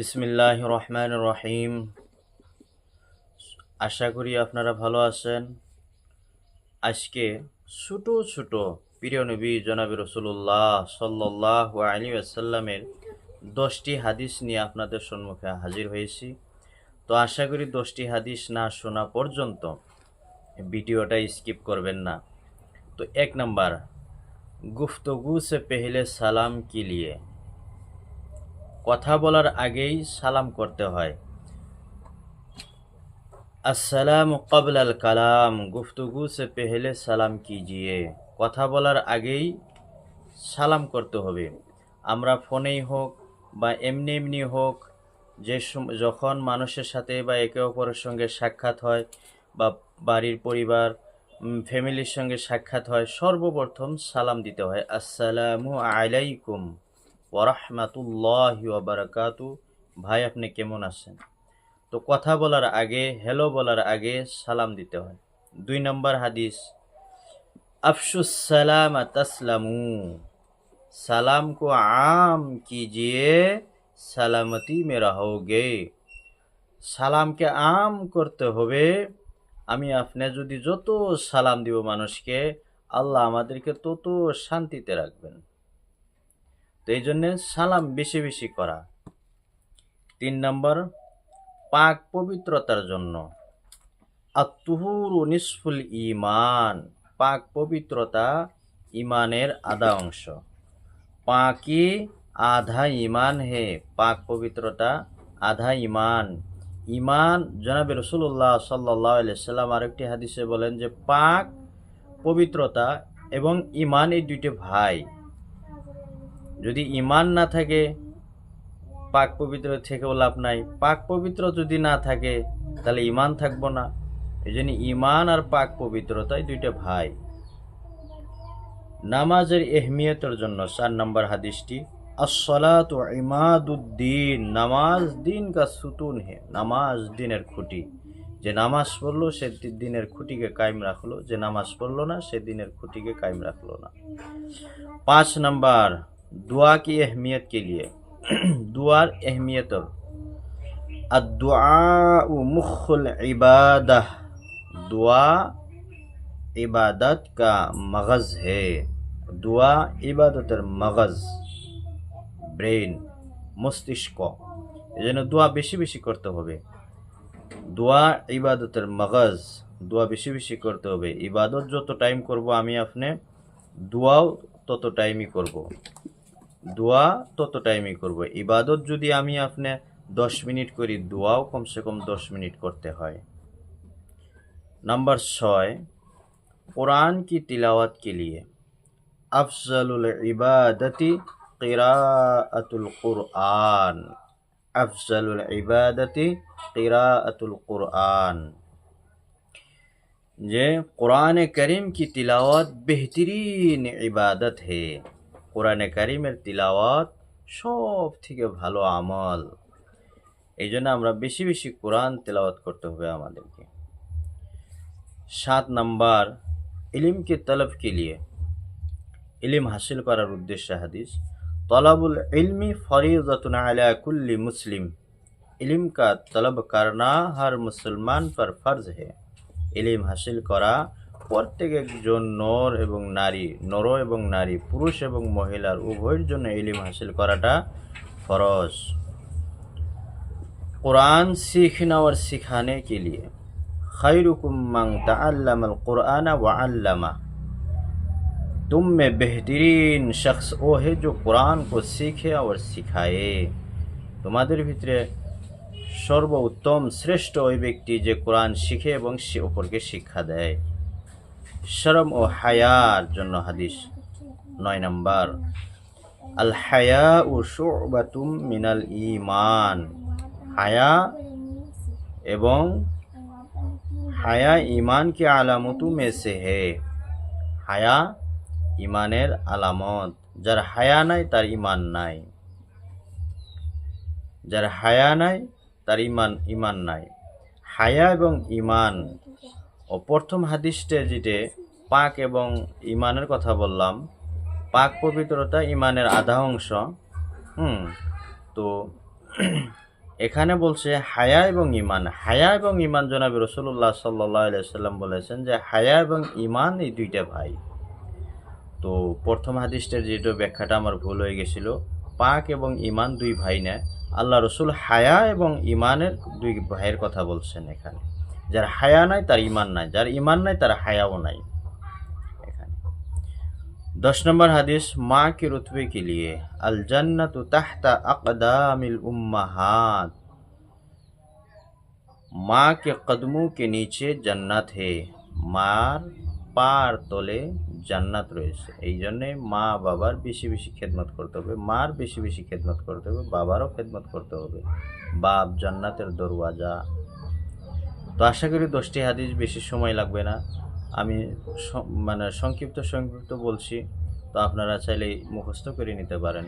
বিসমিল্লাহ রহমান রহিম আশা করি আপনারা ভালো আছেন। আজকে ছোট ছোট প্রিয় নবী জনাবি রসুল্লাহ সাল্লাহ আলী আসাল্লামের দশটি হাদিস নিয়ে আপনাদের সম্মুখে হাজির হয়েছি। তো আশা করি দশটি হাদিস না শোনা পর্যন্ত ভিডিওটা স্কিপ করবেন না। তো এক নাম্বার, গুফতগু সে পেহলে সালাম কি লিয়ে? কথা বলার আগেই সালাম করতে হয়। আসসালাম কবল আল কালাম, গুফতগু সে পেহলে সালাম কিজিয়ে। কথা বলার আগেই সালাম করতে হবে। আমরা ফোনেই হোক বা এমনি এমনি হোক, যে যখন মানুষের সাথে বা একে অপরের সঙ্গে সাক্ষাৎ হয় বা বাড়ির পরিবার ফ্যামিলির সঙ্গে সাক্ষাৎ হয়, সর্বপ্রথম সালাম দিতে হয়, আসসালামু আলাইকুম। ওরহমাতুল্লাহ ওবরাকাতু ভাই, আপনি কেমন আছেন? তো কথা বলার আগে হ্যালো বলার আগে সালাম দিতে হয়। দুই নম্বর হাদিস আফসুস সালাম তসলামু। সালাম কো আম কিজিয়ে সালামতি মে রহোগে সালামকে আম করতে হবে। আমি আপনি যদি যত সালাম দিব মানুষকে, আল্লাহ আমাদেরকে তত শান্তিতে রাখবেন। তো এই জন্যে সালাম বেশি বেশি করা। তিন নম্বর, পাক পবিত্রতার জন্য। আত্মহুর নিসফুল ইমান পাক পবিত্রতা ইমানের আধা অংশ। পাকি আধা ইমান হে, পাক পবিত্রতা আধা ইমান ইমান জনাবে রসুল্লাহ সাল্লাহ সাল্লাম আরেকটি হাদিসে বলেন যে, পাক পবিত্রতা এবং ইমান এই দুইটি ভাই। যদি ইমান না থাকে, পাক পবিত্র থেকেও লাভ নাই। পাক পবিত্র যদি না থাকে, তাহলে ইমান থাকব না। এই জন্য ইমান আর পাক পবিত্রতাই দুইটা ভাই। নামাজের এহমিয়তের জন্য চার নম্বর হাদিসটি আসলাত ইমাদুদ্দিন, নামাজ দিন কা সুতুন হে, নামাজ দিনের খুঁটি। যে নামাজ পড়ল, সে দিনের খুঁটিকে কায়েম রাখল। যে নামাজ পড়ল না, সে দিনের খুঁটিকে কায়েম রাখল না। পাঁচ নম্বর दुआ की अहमियत के लिए दुआर अहमियत अदुआ मुखल इबादह दुआ इबादत का मगज़ है दुआ ইবাদতের মগজ ব্রেন মস্তিষ্ক এই জন্য দোয়া বেশি বেশি করতে হবে দোয়া ইবাদতের মগজ দোয়া বেশি বেশি করতে হবে ইবাদত যত টাইম করব আমি আপনি দোয়াও তত টাইমই করব দোয়া তত টাইমই করব ইবাদত যদি আমি আপনি দশ মিনিট করি দোয়াও কমসে কম দশ মিনিট করতে হয় नंबर छः कुरान की तिलावत के लिए अफजलुल इबादती क़िराअतुल कुरआन अफजलुल इबादती क़िराअतुल कुरआन যে কোরআনে করিম কি তিলাওয়াত বেহতরিন ইবাদত হে কোরআনে করিমের তিলাওয়াত সব থেকে ভালো আমল এই জন্য আমরা বেশি বেশি কোরআন তেলাওয়াত করতে হবে আমাদেরকে সাত নাম্বার ইলিম के तलब के लिए ইলিম হাসিল করার উদ্দেশ্যে হাদিস তলাবুল ইলমি फरीज़तुन अला कुल्ली मुस्लिम इल्म का तलब करना हर मुसलमान पर फर्ज है ইলিম হাসিল করা প্রত্যেক একজন নর এবং নারী নর এবং নারী পুরুষ এবং মহিলার উভয়ের জন্য ইলিম হাসিল করাটা ফরজ कुरान सीखना और सिखाने के लिए खैरुकुम मन तअल्लम कुरान व अल्लमा तुम में बेहतरीन शख्स वो है जो कुरान को सीखे और सिखाए তোমাদের ভিতরে সর্বোত্তম শ্রেষ্ঠ ওই ব্যক্তি যে কোরআন শিখে এবং সে অপরকে শিক্ষা দেয় শরম ও হায়ার জন্য হাদিস নয় নম্বর। আল হায়া ও শোবাতুম মিনাল ইমান হায়া এবং হায়া ইমান কে আলামতু মেসে হে। হায়া ইমানের আলামত। যার হায়া নাই, তার ইমান নাই। যার হায়া নাই, তার ইমান ইমান নাই। হায়া এবং ইমান ও প্রথম হাদিসটা যেটা পাক এবং ইমানের কথা বললাম। পাক পবিত্রতা ইমানের আধা অংশ। হুম, তো এখানে বলছে হায়া এবং ইমান হায়া এবং ইমান জনাবি রসুল্লাহ সাল্লাহ সাল্লাম বলেছেন যে হায়া এবং ইমান এই দুইটা ভাই। তো প্রথম হাদিসটার যেটা ব্যাখ্যাটা আমার ভুল হয়ে গেছিল, পাক এবং ইমান দুই ভাই না। আল্লাহ রসুল হায়া এবং ইমানের দুই ভাইয়ের কথা বলছেন এখানে। যার হায়া নাই, তার ইমান নাই। যার ইমান নাই, তার হায়াও নাই। দশ নম্বর হাদিস, মা কে রুতবে কে লিয়ে? আল জন্নত তাহতা আকদামিল উম্মাহাত। মা কে কদমু কে নিচে জান্নাত হে। মার পার তলে জান্নাত রয়েছে। এই জন্যে মা বাবার বেশি বেশি খেদমত করতে হবে। মার বেশি বেশি খেদমত করতে হবে। বাবারও খেদমত করতে হবে। বাপ জান্নাতের দরওয়াজা। তো আশা করি দশটি হাদিস বেশি সময় লাগবে না। আমি মানে সংক্ষিপ্ত সংক্ষিপ্ত বলছি তো আপনারা চাইলে মুখস্থ করে নিতে পারেন।